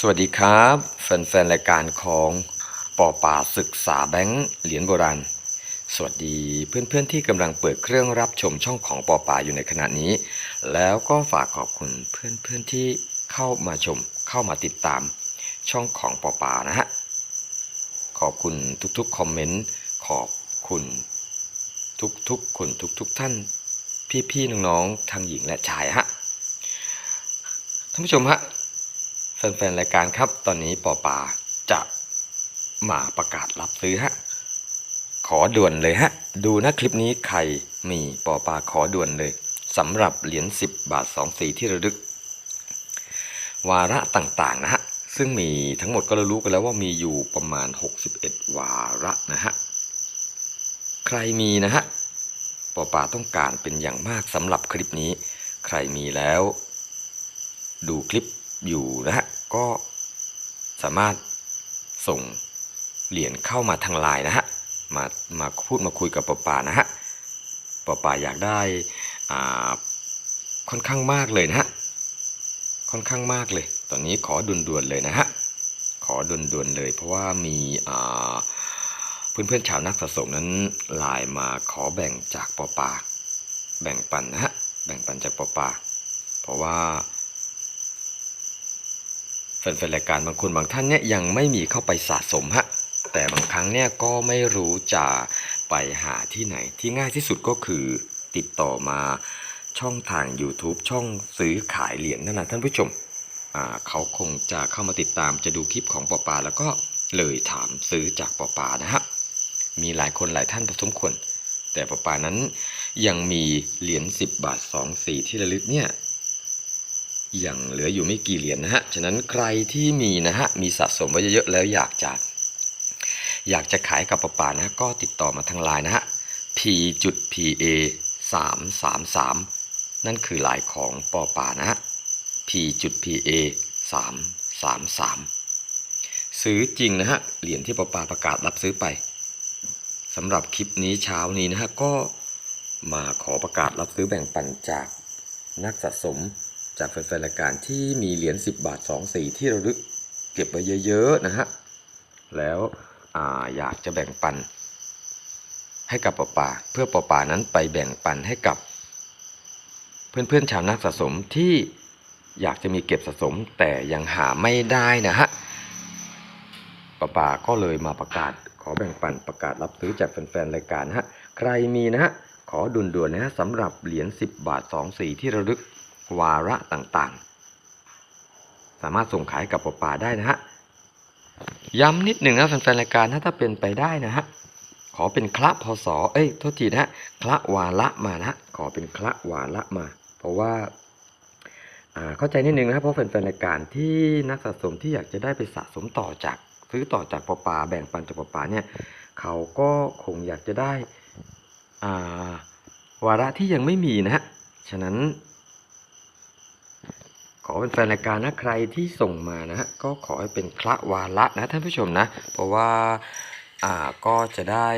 สวัสดีครับ แฟนๆ รายการของปอป่าศึกษาแบงค์เหรียญโบราณ สวัสดีเพื่อนๆ ที่กำลังเปิดเครื่องรับชมช่องของปอป่าอยู่ในขณะนี้ แล้วก็ฝากขอบคุณเพื่อนๆ ที่เข้ามาชม เข้ามาติดตามช่องของปอป่านะฮะ ขอบคุณทุกๆ คอมเมนต์ ขอบคุณทุกๆ คนทุกๆ ท่าน พี่ๆ น้องๆทั้งหญิงและชายฮะ ท่านผู้ชมฮะ แฟนๆรายการครับ ตอนนี้ปอปาจะมาประกาศรับซื้อฮะ ขอด่วนเลยฮะ ดูนะคลิปนี้ใครมีปอปาขอด่วนเลยสำหรับเหรียญ10 บาท 2 สีที่ระลึก วาระต่างๆนะฮะ ซึ่งมีทั้งหมดก็รู้กันแล้วว่ามีอยู่ประมาณ 61 วาระนะฮะ ใครมีนะฮะปอปาต้องการเป็นอย่างมากสำหรับคลิปนี้ ใครมีแล้ว ดูคลิปอยู่นะฮะ ก็สามารถส่งเหรียญเข้ามาทางไลน์นะฮะ มามาพูดมาคุยกับปอปานะฮะปอปาอยากได้อ่าค่อนข้างมากเลยนะฮะ ค่อนข้างมากเลย ตอนนี้ขอด่วนๆเลยนะฮะ ขอด่วนๆเลย เพราะว่ามีอ่าเพื่อนๆชาวนักสะสมนั้นไลน์มาขอแบ่งจากปอปาแบ่งปันนะฮะ แบ่งปันจากปอปาเพราะว่า แฟนๆรายการบางคนบางท่านเนี่ยยังไม่มีเข้าไปสะสมฮะแต่บางครั้งเนี่ยก็ไม่รู้จะไปหาที่ไหนที่ง่ายที่สุดก็คือติดต่อมาช่องทาง YouTube ช่องซื้อขายเหรียญนั่นแหละท่านผู้ชมเขาคงจะเข้ามาติดตามจะดูคลิปของปอปา แล้วก็เลยถามซื้อจากปอปานะฮะมีหลายคนหลายท่านพอสมควรแต่ปอปานั้นยังมีเหรียญ10 บาท 2 สีที่ระลึกเนี่ย ยังเหลืออยู่ไม่กี่เหรียญนะฮะ ฉะนั้นใครที่มีนะฮะ มีสะสมไว้เยอะๆแล้วอยากจะอยากจะขายกับปะป่านะ ก็ติดต่อมาทางไลน์นะฮะ p จุด pa 3 3 3 นั่นคือไลน์ของปอป่านะฮะ p จุด pa 3 3 3 ซื้อจริงนะฮะ เหรียญที่ปอป่าประกาศรับซื้อไปสำหรับคลิปนี้เช้านี้นะฮะ ก็มาขอประกาศรับซื้อแบ่งปันจากนักสะสม จากแฟนๆรายการที่มีเหรียญ10 บาท 2 สีที่เระลึกเก็บไว้เยอะๆนะฮะ แล้วออยากจะแบ่งปัน ให้กับปอป่าเพื่อปอป่านั้นไปแบ่งปันให้กับ เพื่อนๆชาวนักสะสมที่อยากจะมีเก็บสะสมแต่ยังหาไม่ได้นะฮะปอป่าก็เลยมาประกาศ ขอแบ่งปันประกาศรับซื้อจากแฟนๆรายการนะฮะ ใครมีนะฮะขอด่วนนะฮะสำหรับเหรียญ10 บาท 2 สีที่ระลึก วาระต่างๆ สามารถส่งขายกับปอป่าได้นะฮะ ย้ำนิดหนึ่งนะแฟนๆรายการนะถ้าเป็นไปได้นะฮะ ขอเป็นคละพศเอ้ยโทษทีนะฮะคละวาระมานะขอเป็นคละวาระมา เพราะว่าเข้าใจนิดนึงนะครับเพราะแฟนๆรายการที่นักสะสมที่อยากจะได้ไปสะสมต่อจากซื้อต่อจากปอป่าแบ่งปันจากปอป่าเนี่ยเขาก็คงอยากจะได้วาระที่ยังไม่มีนะฮะฉะนั้น ขอเป็นแฟนรายการนะใครที่ส่งมานะฮะก็ขอให้เป็นคละวาระนะท่านผู้ชมนะ เพราะว่าอ่าก็จะได้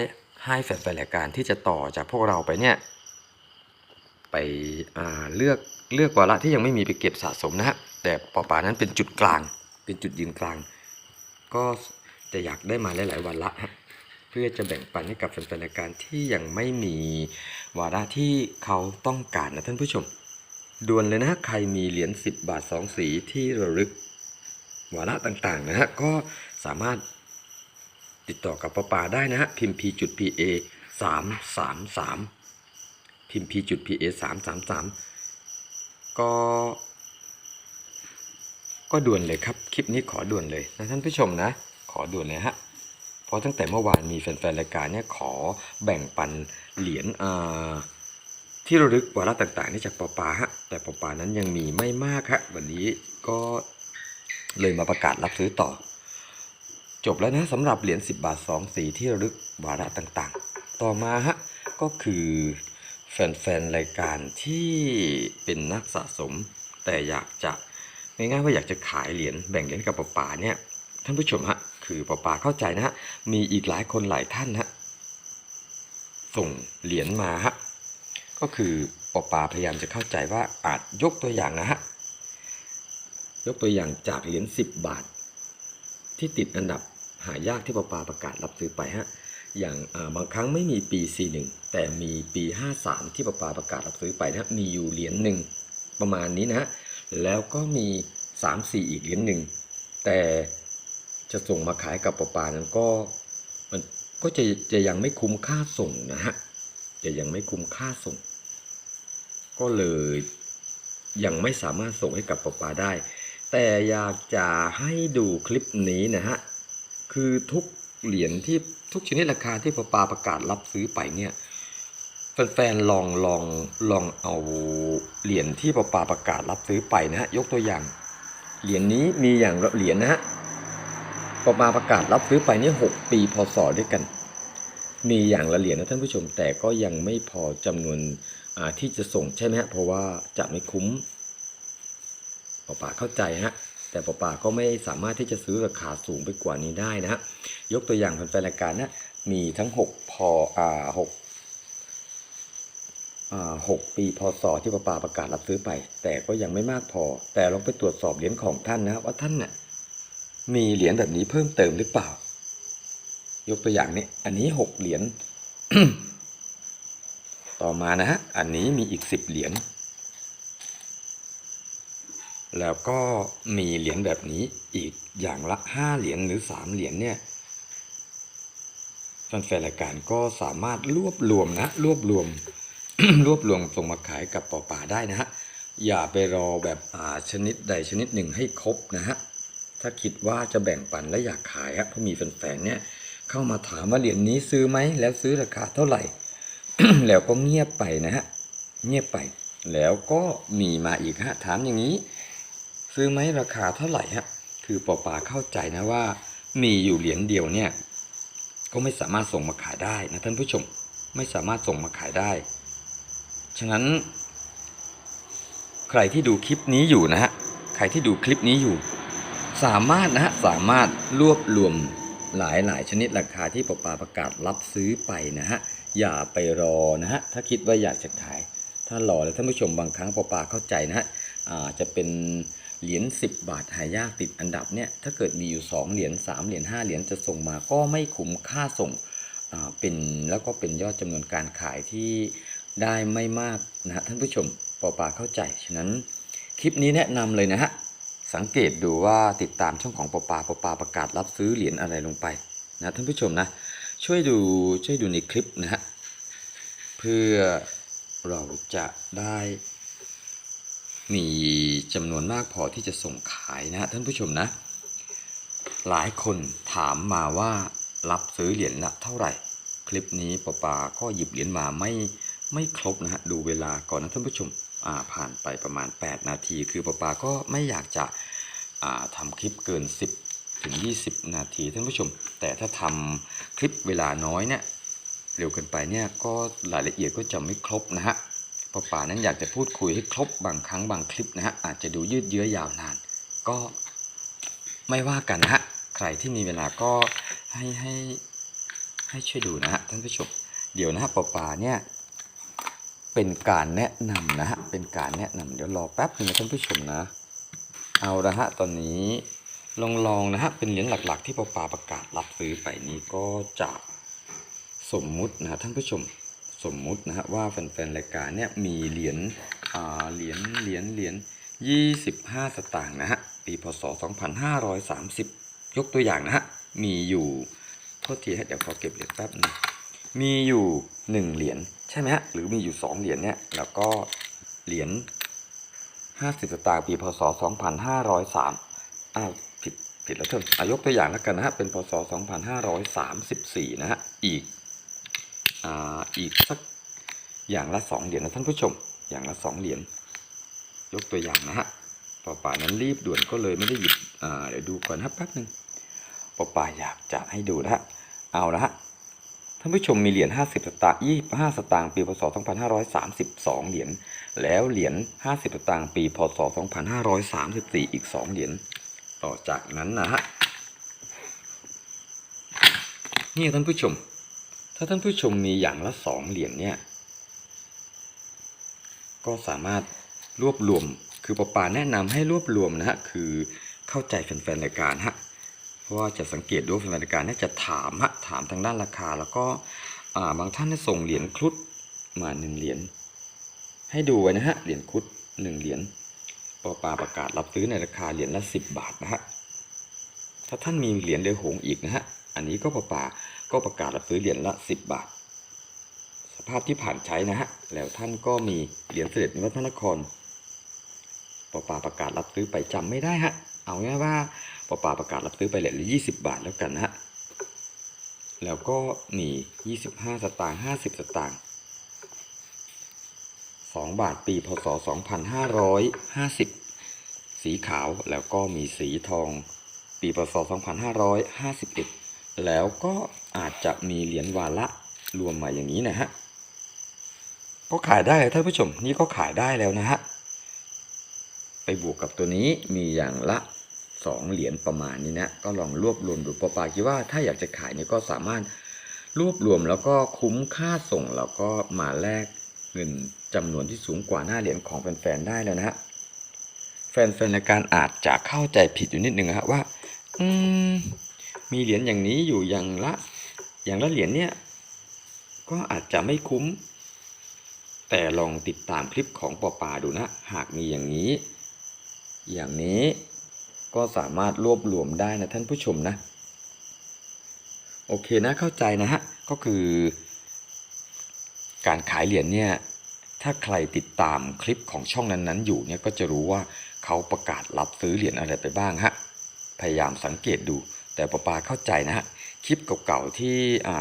ให้แฟนๆรายการที่จะต่อจากพวกเราไปเนี่ยไปอ่าเลือกเลือกวาระที่ยังไม่มีไปเก็บสะสมนะฮะแต่ปอป่านั้นเป็นจุดกลาง เป็นจุดยืนกลาง ก็จะอยากได้มาหลายๆวาระฮะเพื่อจะแบ่งปันให้กับแฟนๆรายการที่ยังไม่มีวาระที่เขาต้องการนะท่านผู้ชม ด่วนเลยนะใครมีเหรียญ10 บาท 2 สีที่ระลึกวาระต่างๆนะฮะก็สามารถติดต่อกับปอปาได้นะฮะพิมพ์ p จุด pa 3 3 3พิมพ์ p จุด pa 3 3 3ก็ก็ด่วนเลยครับ คลิปนี้ขอด่วนเลยนะท่านผู้ชมนะ ขอด่วนเลยฮะเพราะตั้งแต่เมื่อวานมีแฟนๆรายการเนี่ยขอแบ่งปันเหรียญอ่า ที่ระลึกวาระต่างๆนี่จากปอปาฮะแต่ปอปานั้นยังมีไม่มากฮะวันนี้ก็เลยมาประกาศรับซื้อต่อ จบแล้วนะสำหรับเหรียญ10 บาท 2 สีที่ระลึกวาระต่างๆ ต่อมาฮะก็คือแฟนๆรายการที่เป็นนักสะสม แต่อยากจะง่ายๆว่าอยากจะขายเหรียญแบ่งเหรียญกับปอปาเนี่ยท่านผู้ชมฮะคือปอปาเข้าใจนะฮะมีอีกหลายคนหลายท่านฮะส่งเหรียญมาฮะ ก็คือปอปาพยายามจะเข้าใจว่าอาจยกตัวอย่างนะฮะ ยกตัวอย่างจากเหรียญ10 บาท ที่ติดอันดับหายากที่ปปาประกาศรับซื้อไปฮะ อย่างบางครั้งไม่มีปี 41 แต่มีปี 53 ที่ปปาประกาศรับซื้อไปนะมีอยู่เหรียญหนึ่งประมาณนี้นะฮะแล้วก็มี 3-4 อีกเหรียญหนึ่งแต่จะส่งมาขายกับปปานั้นก็มันก็จะจะยังไม่คุ้มค่าส่งนะฮะจะยังไม่คุ้มค่าส่ง ก็เลยยังไม่สามารถส่งให้กับปปาได้ แต่อยากจะให้ดูคลิปนี้นะฮะ คือทุกเหรียญที่ทุกชนิดราคาที่ปปาประกาศรับซื้อไปเนี่ยแฟนๆลองลองลองเอาเหรียญที่ปปาประกาศรับซื้อไปนะฮะยกตัวอย่างเหรียญนี้มีอย่างละเหรียญนะฮะปปาประกาศรับซื้อไปนี่หกปีพศด้วยกัน มีอย่างละเหรียญนะท่านผู้ชมแต่ก็ยังไม่พอจำนวน ที่จะส่งใช่ไหมฮะเพราะว่าจะไม่คุ้มปป่าเข้าใจฮะแต่ปป่าก็ไม่สามารถที่จะซื้อราคาสูงไปกว่านี้ได้นะฮะยกตัวอย่างแฟนรายการนะมีทั้ง 6 พออ่า6อ่า6ปีพศที่ปปาประกาศรับซื้อไป แต่ก็ยังไม่มากพอ แต่ลองไปตรวจสอบเหรียญของท่านนะว่าท่านน่ะมีเหรียญแบบนี้เพิ่มเติมหรือเปล่า ยกตัวอย่างนี้อันนี้6เหรียญ ต่อมานะฮะ อันนี้มีอีก10เหรียญ แล้วก็มีเหรียญแบบนี้อีกอย่างละ5เหรียญหรือ3เหรียญเนี่ยแฟนๆรายการก็สามารถรวบรวมนะ รวบรวม รวบรวมส่งมาขายกับปอป่าได้นะฮะ อย่าไปรอแบบอ่าชนิดใดชนิดหนึ่งให้ครบนะฮะ ถ้าคิดว่าจะแบ่งปันและอยากขายฮะเพราะมีแฟนๆเนี่ยเข้ามาถามว่าเหรียญนี้ซื้อไหมแล้วซื้อราคาเท่าไหร่ แล้วก็เงียบไปนะฮะ เงียบไป แล้วก็มีมาอีกฮะ ถามอย่างนี้ ซื้อไหมราคาเท่าไหร่ฮะ คือปอปาเข้าใจนะว่า มีอยู่เหรียญเดียวเนี่ย ก็ไม่สามารถส่งมาขายได้นะท่านผู้ชม ไม่สามารถส่งมาขายได้ ฉะนั้น ใครที่ดูคลิปนี้อยู่นะฮะ ใครที่ดูคลิปนี้อยู่ สามารถนะฮะ สามารถรวบรวมหลายหลายชนิดราคาที่ปอปาประกาศรับซื้อไปนะฮะ อย่าไปรอนะฮะถ้าคิดว่าอยากจะขาย ถ้ารอแล้วท่านผู้ชมบางครั้งปอปาเข้าใจนะฮะอาจะเป็นเหรียญ10 บาทหายากติดอันดับเนี่ยถ้าเกิดมีอยู่ 2 เหรียญ3เหรียญ5เหรียญจะส่งมาก็ไม่คุ้มค่าส่งอ่าเป็นแล้วก็เป็นยอดจำนวนการขายที่ได้ไม่มากนะฮะท่านผู้ชมปอปาเข้าใจฉะนั้นคลิปนี้แนะนำเลยนะฮะสังเกตดูว่าติดตามช่องของปอปาปอปาประกาศรับซื้อเหรียญอะไรลงไปนะท่านผู้ชมนะช่วยดูช่วยดูในคลิปนะฮะ เพื่อเราจะได้มีจำนวนมากพอที่จะส่งขายนะท่านผู้ชมนะ หลายคนถามมาว่ารับซื้อเหรียญละเท่าไหร่ คลิปนี้ปอปาก็หยิบเหรียญมาไม่ไม่ครบนะฮะดูเวลาก่อนนะท่านผู้ชมอ่าผ่านไปประมาณ 8 นาที คือปอปาก็ไม่อยากจะอ่าทำคลิปเกิน 10 ถึง 20 นาทีท่านผู้ชม แต่ถ้าทำคลิปเวลาน้อยเนี่ย เร็วเกินไปเนี่ยก็รายละเอียดก็จะไม่ครบนะฮะปอป่านั้นอยากจะพูดคุยให้ครบบางครั้งบางคลิปนะฮะอาจจะดูยืดเยื้อยาวนาน ก็ไม่ว่ากันนะฮะใครที่มีเวลาก็ให้ให้ให้ช่วยดูนะฮะท่านผู้ชมเดี๋ยวนะฮะปอป่าเนี่ยเป็นการแนะนำนะฮะเป็นการแนะนำเดี๋ยวรอแป๊บนึงนะท่านผู้ชมนะ เอาละฮะตอนนี้ลองลองๆนะฮะเป็นเหรียญหลักๆ ที่ปอป่าประกาศรับซื้อไปนี้ก็จะ สมมุตินะท่านผู้ชมสมมุตินะฮะว่าแฟนๆรายการเนี่ยมีเหรียญอ่าเหรียญเหรียญเหรียญ25 สตางค์นะฮะปีพศ 2530 ยกตัวอย่างนะฮะมีอยู่โทษทีฮะเดี๋ยวขอเก็บเหรียญแป๊บนึงมีอยู่ 1 เหรียญใช่ไหมฮะหรือมีอยู่ 2 เหรียญเนี่ยแล้วก็เหรียญ50 สตางค์ปีพศ 2503อ้าวผิดผิดแล้วเถอะอายกตัวอย่างแล้วกันนะฮะเป็นพศ 2534 นะฮะอีก อ,อีกสักอย่างละสองเหรียญนะท่านผู้ชม อย่างละสองเหรียญยกตัวอย่างนะฮะปอป่านั้นรีบด่วนก็เลยไม่ได้หยิบเดี๋ยวดูก่อนนะครับแป๊บหนึ่งปอป่าอยากจะให้ดูนะฮะเอาละฮะท่านผู้ชมมีเหรียญ50 สตางค์25 สตางค์ปีพศ 2532 เหรียญ แล้วเหรียญ 50 สตางค์ปีพศ 2534 อีก 2 เหรียญ ต่อจากนั้นนะฮะ นี่ท่านผู้ชม ถ้าท่านผู้ชมมีอย่างละสองเหรียญเนี่ย ก็สามารถรวบรวม คือปปาแนะนำให้รวบรวมนะฮะ คือเข้าใจแฟนๆรายการฮะ เพราะว่าจะสังเกตดูว่าแฟนๆรายการเนี่ยจะถามฮะ ถามทางด้านราคา แล้วก็าบางท่านเนี่ยส่งเหรียญครุฑมาหนึ่งเหรียญ ให้ดูไว้นะฮะ เหรียญครุฑหนึ่งเหรียญปปาประกาศรับซื้อในราคาเหรียญละสิบบาทนะฮะ ถ้าท่านมีเหรียญเรือหงอีกนะฮะ อันนี้ก็ปปา ก็ประกาศรับซื้อเหรียญละสิบบาท สภาพที่ผ่านใช้นะฮะ แล้วท่านก็มีเหรียญเสด็จนิวัฒนครปอปาประกาศรับซื้อไปจำไม่ได้ฮะ เอาง่ายว่าปอปาประกาศรับซื้อไปเหรียญละยี่สิบบาทแล้วกันนะฮะ แล้วก็มียี่สิบห้าสตางค์ห้าสิบสตางค์สองบาทปีพศสองพันห้าร้อยห้าสิบสีขาวแล้วก็มีสีทอง ปีพศสองพันห้าร้อยห้าสิบเอ็ดแล้วก็ อาจจะมีเหรียญวาระรวมมาอย่างนี้นะฮะก็ขายได้ท่านผู้ชมนี่ก็ขายได้แล้วนะฮะไปบวกกับตัวนี้มีอย่างละสองเหรียญประมาณนี้นะก็ลองรวบรวมดูปอปาคิดว่าถ้าอยากจะขายเนี่ยก็สามารถรวบรวมแล้วก็คุ้มค่าส่งแล้วก็มาแลกเงินจำนวนที่สูงกว่าหน้าเหรียญของแฟนๆได้แล้วนะฮะแฟนๆรายการอาจจะเข้าใจผิดอยู่นิดนึงนะฮะว่า อืมมีเหรียญอย่างนี้อยู่อย่างละ อย่างละเหรียญเนี่ยก็อาจจะไม่คุ้ม แต่ลองติดตามคลิปของปอปาดูนะ หากมีอย่างนี้ อย่างนี้ก็สามารถรวบรวมได้นะท่านผู้ชมนะ โอเคนะเข้าใจนะฮะ ก็คือ การขายเหรียญเนี่ยถ้าใครติดตามคลิปของช่องนั้นๆ อยู่เนี่ยก็จะรู้ว่าเขาประกาศรับซื้อเหรียญอะไรไปบ้างฮะ พยายามสังเกตดู แต่ปอปาเข้าใจนะฮะ คลิปเก่าๆที่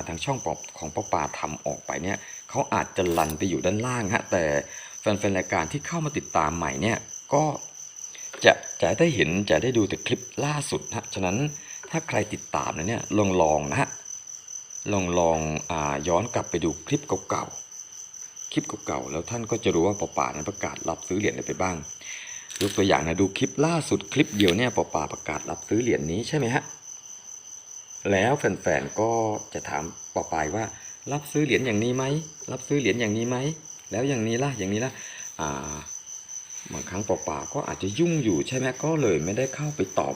ทางช่องของปอปาทำออกไปเนี่ยเขาอาจจะลันไปอยู่ด้านล่างฮะแต่แฟนๆรายการที่เข้ามาติดตามใหม่เนี่ยก็จะจะได้เห็นจะได้ดูแต่คลิปล่าสุดฮะฉะนั้นถ้าใครติดตามนะเนี่ยลองลองนะฮะลองลองอย้อนกลับไปดูคลิปเก่าๆคลิปเก่าๆแล้วท่านก็จะรู้ว่าปอป่านั้นประกาศรับซื้อเหรียญอะไรไปบ้างยกตัวอย่างนะดูคลิปล่าสุดคลิปเดียวเนี่ยปอป่าประกาศรับซื้อเหรียญนี้ใช่ไหมฮะ แล้วแฟนๆก็จะถามปอปายว่า รับซื้อเหรียญอย่างนี้ไหมรับซื้อเหรียญอย่างนี้ไหมแล้วอย่างนี้ล่ะอย่างนี้ล่ะอ่าบางครั้งปอปาก็อาจจะยุ่งอยู่ใช่ไหมก็เลยไม่ได้เข้าไปตอบ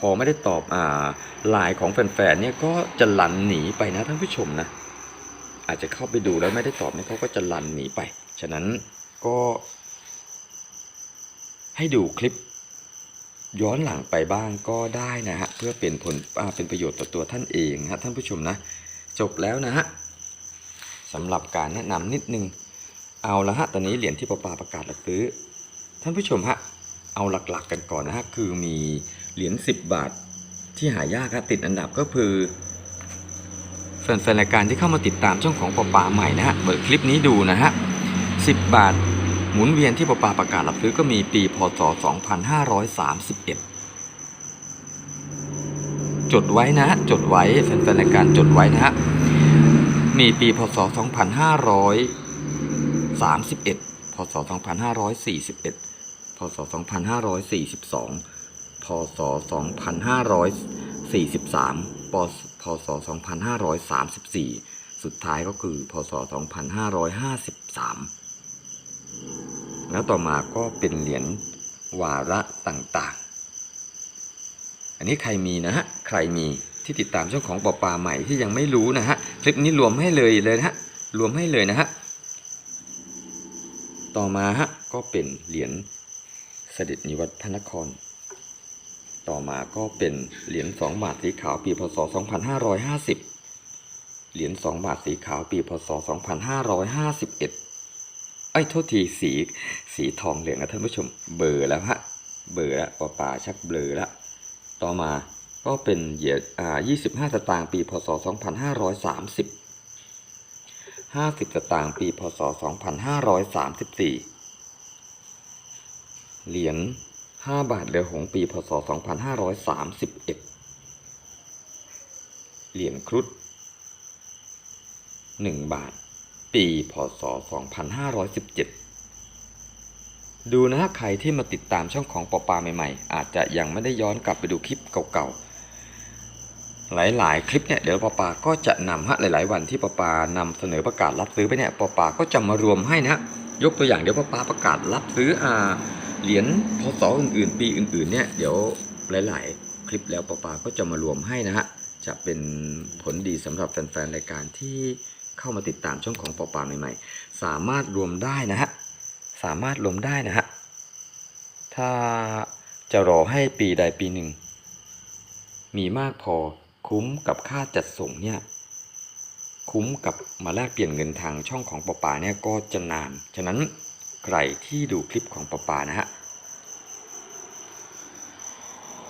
พอไม่ได้ตอบอ่าไลน์ของแฟนๆเนี่ยก็จะหลันหนีไปนะท่านผู้ชมนะ อาจจะเข้าไปดูแล้วไม่ได้ตอบเนี่ยเขาก็จะหลันหนีไป ฉะนั้นก็ ให้ดูคลิป ย้อนหลังไปบ้างก็ได้นะฮะเพื่อเป็นผลเป็นประโยชน์ต่อตัวท่านเองฮะท่านผู้ชมนะ จบแล้วนะฮะสำหรับการแนะนำนิดนึง เอาละฮะตอนนี้เหรียญที่ปปาประกาศรับซื้อ ท่านผู้ชมฮะเอาหลักๆกันก่อนนะฮะคือมีเหรียญ10 บาทที่หายากฮะติดอันดับก็คือแฟนๆรายการที่เข้ามาติดตามช่องของปปาใหม่นะฮะเปิดคลิปนี้ดูนะฮะ10 บาท หมุนเวียนที่ปอปาประกาศรับซื้อก็มีปีพศ 2531 จดไว้นะฮะจดไว้แฟนๆรายการจดไว้นะฮะ มีปีพศ 2531 พศ 2541 พศ 2542 พศ 2543 พศ 2534 สุดท้ายก็คือ พศ 2553 แล้วต่อมาก็เป็นเหรียญวาระต่างๆ อันนี้ใครมีนะฮะ ใครมีที่ติดตามช่องของปอปาใหม่ที่ยังไม่รู้นะฮะ คลิปนี้รวมให้เลยเลยนะฮะ รวมให้เลยนะฮะ ต่อมาฮะก็เป็นเหรียญเสด็จนิวัฒนคร ต่อมาก็เป็นเหรียญ2บาทสีขาวปีพศ 2550 เหรียญ2บาทสีขาวปีพศ 2551 ไอ้โทษทีสีสีทองเหลืองนะท่านผู้ชมเบอร์แล้วฮะเบอร์แล้วป่าป่าชักเบลอแล้วต่อมาก็เป็นเหยียดอ่ายี่สิบห้าตะตางปีพศสองพันห้าร้อยสามสิบห้าสิบตะตางปีพศสองพันห้าร้อยสามสิบสี่เหรียญห้าบาทเดือหงปีพศสองพันห้าร้อยสามสิบเอ็ดเหรียญครุฑหนึ่งบาท ปีพศ 2517 ดูนะฮะใครที่มาติดตามช่องของปอปาใหม่ๆ อาจจะยังไม่ได้ย้อนกลับไปดูคลิปเก่าๆ หลายๆ คลิปเนี่ยเดี๋ยวปอปาก็จะนำฮะหลายๆ วันที่ปอปานำเสนอประกาศรับซื้อไปเนี่ยปอปาก็จะมารวมให้นะฮะยกตัวอย่างเดี๋ยวปอปาประกาศรับซื้ออ่าเหรียญพศอื่นๆ ปีอื่นๆเนี่ยเดี๋ยวหลายๆ คลิปแล้วปอปาก็จะมารวมให้นะฮะจะเป็นผลดีสำหรับแฟนๆรายการที่ เข้ามาติดตามช่องของปอปาใหม่ๆ สามารถรวมได้นะฮะ สามารถรวมได้นะฮะ ถ้าจะรอให้ปีใดปีหนึ่ง มีมากพอคุ้มกับค่าจัดส่งเนี่ย คุ้มกับมาแลกเปลี่ยนเงินทางช่องของปอปาเนี่ยก็จะนาน ฉะนั้นใครที่ดูคลิปของปอปานะฮะ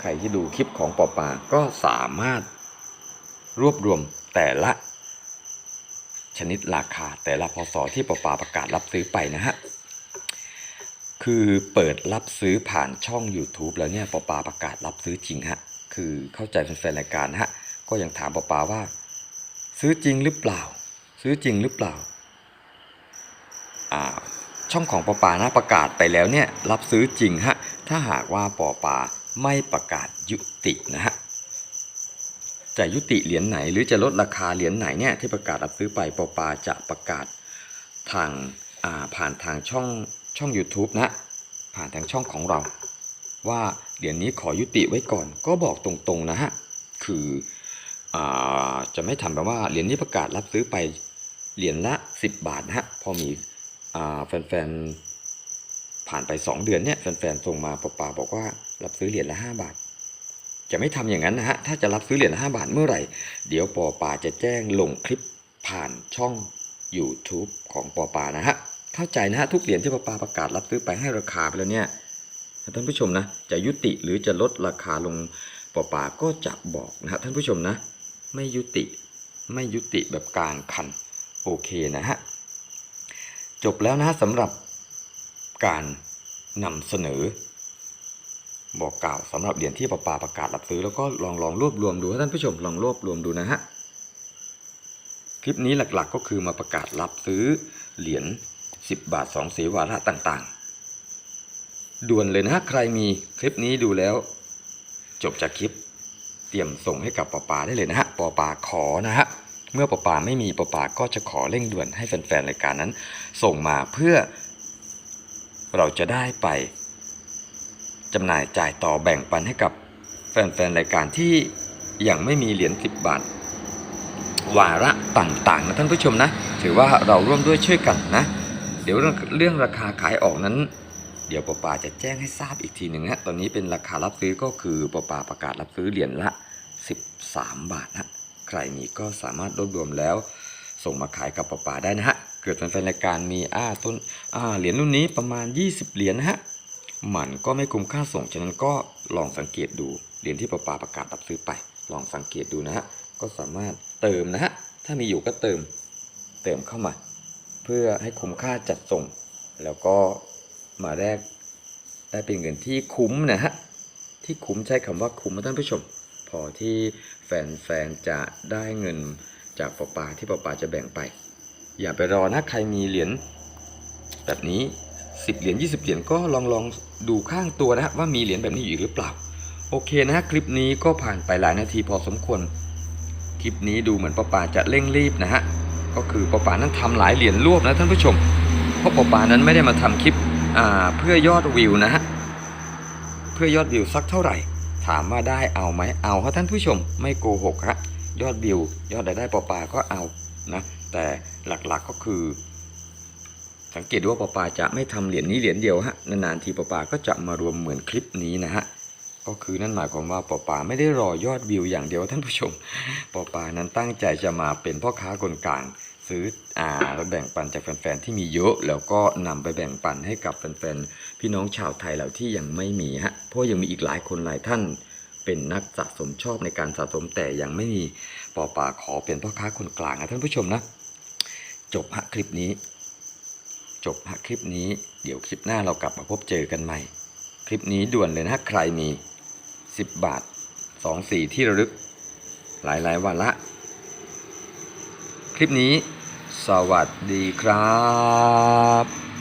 ใครที่ดูคลิปของปอปาก็สามารถรวบรวมแต่ละ ชนิดราคาแต่ละพศที่ปปาประกาศรับซื้อไปนะฮะ คือเปิดรับซื้อผ่านช่อง YouTube แล้วเนี่ยปปาประกาศรับซื้อจริงฮะ คือเข้าใจแฟนๆรายการนะฮะ ก็ยังถามปปาว่า ซื้อจริงหรือเปล่า ซื้อจริงหรือเปล่าอ่าช่องของปปานะประกาศไปแล้วเนี่ยรับซื้อจริงฮะ ถ้าหากว่าปปาไม่ประกาศยุตินะฮะ จะยุติเหรียญไหน หรือจะลดราคาเหรียญไหนเนี่ยที่ประกาศรับซื้อไปปอปาจะประกาศทางาผ่านทางช่องช่อง YouTube นะ ผ่านทางช่องของเรา ว่าเหรียญนี้ขอยุติไว้ก่อน ก็บอกตรงๆนะฮะคืออจะไม่ทำแบบว่าเหรียญนี้ประกาศรับซื้อไปเหรียญละ 10 บาทนะฮะพอมีอแฟนๆผ่านไป 2 เดือนเนี่ยแฟนๆส่งมาปาปาบอกว่ารับซื้อเหรียญละ 5 บาท จะไม่ทำอย่างนั้นนะฮะ ถ้าจะรับซื้อเหรียญ5บาทเมื่อไหร่ เดี๋ยวปอปาจะแจ้งลงคลิปผ่านช่อง YouTube ของปอปานะฮะ เข้าใจนะฮะ ทุกเหรียญที่ปอปาประกาศรับซื้อไปให้ราคาไปแล้วเนี่ยท่านผู้ชมนะ จะยุติหรือจะลดราคาลงปอปาก็จะบอกนะฮะท่านผู้ชมนะ ไม่ยุติ ไม่ยุติแบบกลางคัน โอเคนะฮะ จบแล้วนะสำหรับการนำเสนอ บอกกล่าวสำหรับเหรียญที่ปปาประกาศรับซื้อแล้วก็ลองลองรวบรวมดูท่านผู้ชมลองรวบรวมดูนะฮะคลิปนี้หลักๆก็คือมาประกาศรับซื้อเหรียญ10 บาท2สีวาระต่างๆ ด่วนเลยนะใครมีคลิปนี้ดูแล้ว จบจากคลิป เตรียมส่งให้กับปปาได้เลยนะฮะปปาขอนะฮะเมื่อปปาไม่มีปปาก็จะขอเร่งด่วนให้แฟนๆรายการนั้น ส่งมาเพื่อ เราจะได้ไป จำหน่ายจ่ายต่อแบ่งปันให้กับแฟนๆ รายการที่ยังไม่มีเหรียญ10 บาท วาระต่างๆนะท่านผู้ชมนะ ถือว่าเราร่วมด้วยช่วยกันนะ เดี๋ยวเรื่องราคาขายออกนั้น เดี๋ยวปอปาจะแจ้งให้ทราบอีกทีหนึ่งฮะตอนนี้เป็นราคารับซื้อก็คือปอปาประกาศรับซื้อเหรียญละ 13 บาทนะใครมีก็สามารถรวบรวมแล้ว ส่งมาขายกับปอปาได้นะฮะเกิดแฟนๆรายการมีอ้าต้นอาเหรียญรุ่นนี้ประมาณ 20 เหรียญนะฮะ มันก็ไม่คุ้มค่าส่ง ฉะนั้นก็ลองสังเกตดูเหรียญที่ปอปาประกาศรับซื้อไป ลองสังเกตดูนะฮะ ก็สามารถเติมนะฮะ ถ้ามีอยู่ก็เติม เติมเข้ามา เพื่อให้คุ้มค่าจัดส่ง แล้วก็มาแลกได้เป็นเงินที่คุ้มนะฮะ ที่คุ้มใช้คำว่าคุ้มนะท่านผู้ชม พอที่แฟนๆจะได้เงินจากปอปาที่ปอปาจะแบ่งไป อย่าไปรอนะใครมีเหรียญแบบนี้ 10 เหรียญ 20 เหรียญก็ลองลองดูข้างตัวนะว่ามีเหรียญแบบนี้อยู่หรือเปล่า โอเคนะ คลิปนี้ก็ผ่านไปหลายนาทีพอสมควร คลิปนี้ดูเหมือนปอปาจะเร่งรีบนะฮะ ก็คือปอปานั้นทำหลายเหรียญรวบนะท่านผู้ชม เพราะปอปานั้นไม่ได้มาทำคลิปเพื่อยอดวิวนะฮะ เพื่อยอดวิวสักเท่าไหร่ ถามว่าได้เอาไหมเอาครับท่านผู้ชม ไม่โกหกฮะ ยอดวิวยอดรายได้ปอปาก็เอานะ แต่หลักๆก็คือ สังเกตดูว่าปอปาจะไม่ทำเหรียญนี้เหรียญเดียวฮะนานๆทีปอปาก็จะมารวมเหมือนคลิปนี้นะฮะก็คือนั่นหมายความว่าปอปาไม่ได้รอยอดวิวอย่างเดียวท่านผู้ชมปอปานั้นตั้งใจจะมาเป็นพ่อค้าคนกลางซื้ออ่าแล้วแบ่งปันจากแฟนๆที่มีเยอะแล้วก็นำไปแบ่งปันให้กับแฟนๆพี่น้องชาวไทยเราที่ยังไม่มีฮะเพราะยังมีอีกหลายคนหลายท่านเป็นนักสะสมชอบในการสะสมแต่ยังไม่มีปอปาขอเป็นพ่อค้าคนกลางนะท่านผู้ชมนะ จบฮะคลิปนี้ จบคลิปนี้ เดี๋ยวคลิปหน้าเรากลับมาพบเจอกันใหม่ คลิปนี้ด่วนเลยนะใครมี 10 บาท 2 สีที่ระลึก หลายๆวันละ คลิปนี้ สวัสดีครับ